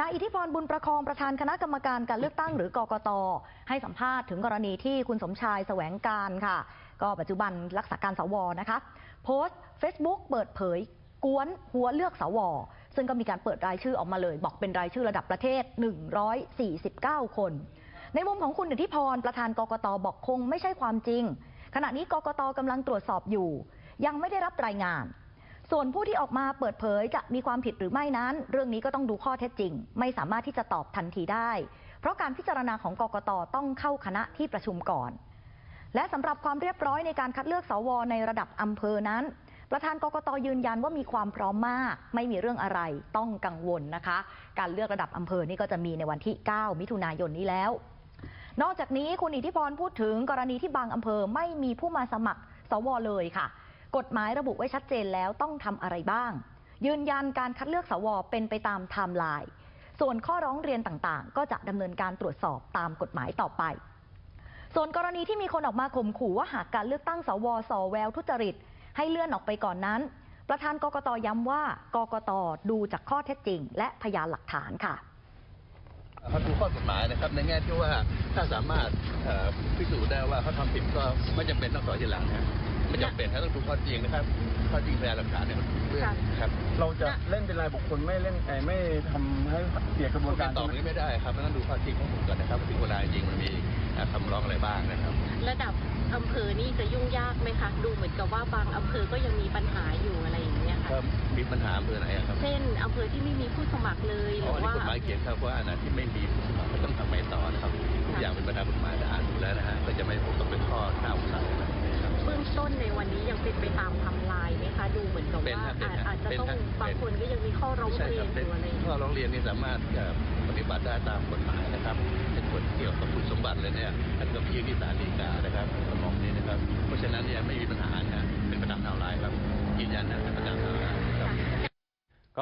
นายอิทธิพรบุญประคองประธานคณะกรรมการการเลือกตั้งหรือกกต ให้สัมภาษณ์ถึงกรณีที่คุณสมชายแสวงการค่ะ ก็ปัจจุบันรักษาการสวนะคะ โพสต์ Facebook เปิดเผยกวนหัวเลือกสว ซึ่งก็มีการเปิดรายชื่อออกมาเลย บอกเป็นรายชื่อระดับประเทศ 149 คน ในมุมของคุณอิทธิพรประธานกกตบอกคงไม่ใช่ความจริง ขณะนี้กกตกำลังตรวจสอบอยู่ ยังไม่ได้รับรายงาน ส่วนผู้ที่ออกมาเปิดเผยจะมีความผิดหรือไม่นั้น เรื่องนี้ก็ต้องดูข้อเท็จจริง ไม่สามารถที่จะตอบทันทีได้ เพราะการพิจารณาของกกตต้องเข้าคณะที่ประชุมก่อน และสำหรับความเรียบร้อยในการคัดเลือกสวในระดับอำเภอนั้น ประธานกกตยืนยันว่ามีความพร้อมมาก ไม่มีเรื่องอะไรต้องกังวลนะคะ การเลือกระดับอำเภอนี่ก็จะมีในวันที่ 9 มิถุนายนนี้แล้ว นอกจากนี้คุณอิทธิพรพูดถึงกรณีที่บางอำเภอไม่มีผู้มาสมัครสวเลยค่ะ กฎหมายระบุไว้ชัดเจนแล้วต้องทำอะไรบ้าง ยืนยันการคัดเลือกสวเป็นไปตามไทม์ไลน์ส่วนข้อร้องเรียนต่างๆ ก็จะดำเนินการตรวจสอบตามกฎหมายต่อไป ส่วนกรณีที่มีคนออกมาข่มขู่ว่าหากการเลือกตั้งสวสอแววทุจริต ให้เลื่อนออกไปก่อนนั้น ประธานกกตย้ำว่ากกตดูจากข้อเท็จจริง และพยานหลักฐานค่ะ เขาดูข้อกฎหมายนะครับในแง่ที่ว่าถ้าสามารถเอ่อพิสูจน์ได้ว่าเขาทำผิดก็ไม่จำเป็นต้องต่อทีหลังนะไม่จำเป็นถ้าต้องดูข้อจริงนะครับข้อจริงพยานหลักฐานเนี่ยมันเรื่องครับ เราจะเล่นเป็นรายบุคคลไม่เล่นเอ่อไม่ทำให้เสียกระบวนกาการรตอบใช่ไหมนี้ไม่ได้ครับมันต้องดูข้อจริงของผมก่อนนะครับว่าถึงเวลาจริงมันมีเอ่อคำร้องอะไรบ้างนะครับ ระดับอำเภอนี่จะยุ่งยากไหมคะดูเหมือนกับว่าบางอำเภอก็ยังมีปัญหาอยู่อะไรอย่างเงี้ยก็ค่ะมีปัญหาอำเภอไหนอะครับ เช่นอำเภอที่ไม่มีผู้ส มัครเลยหอ๋รืออนี่ว่า กฎหมายเขียนครับว่าอันไหนที่ไม่มีผู้สมัครก็ต้องทำไงต่อนะครับทุกอย่างเป็นปัญหากฎหมายจะอ่านดูแล้วนะฮะก็จะไม่พบกับเป็นข้อน่าสงสัยนะครับ เบื้องต้นในวันนี้ยังเป็นไปตามทำลายไหมคะ ดูเหมือนกับเป็นว่าครับเป็นอาจครับอาจจะเป็นต้องครับบางคนก็ยังมีข้อร้องใช่เรีคยรันบอเป็นยู่อะไรอย่างข้เงี้อยร้องเรียนนี่สามารถเอ่อปฏิบัติได้ตามกฎหมายนะครับเป็นกฎเกี่ยวกับคุณสมบัติเลยเนี่ยท่านก็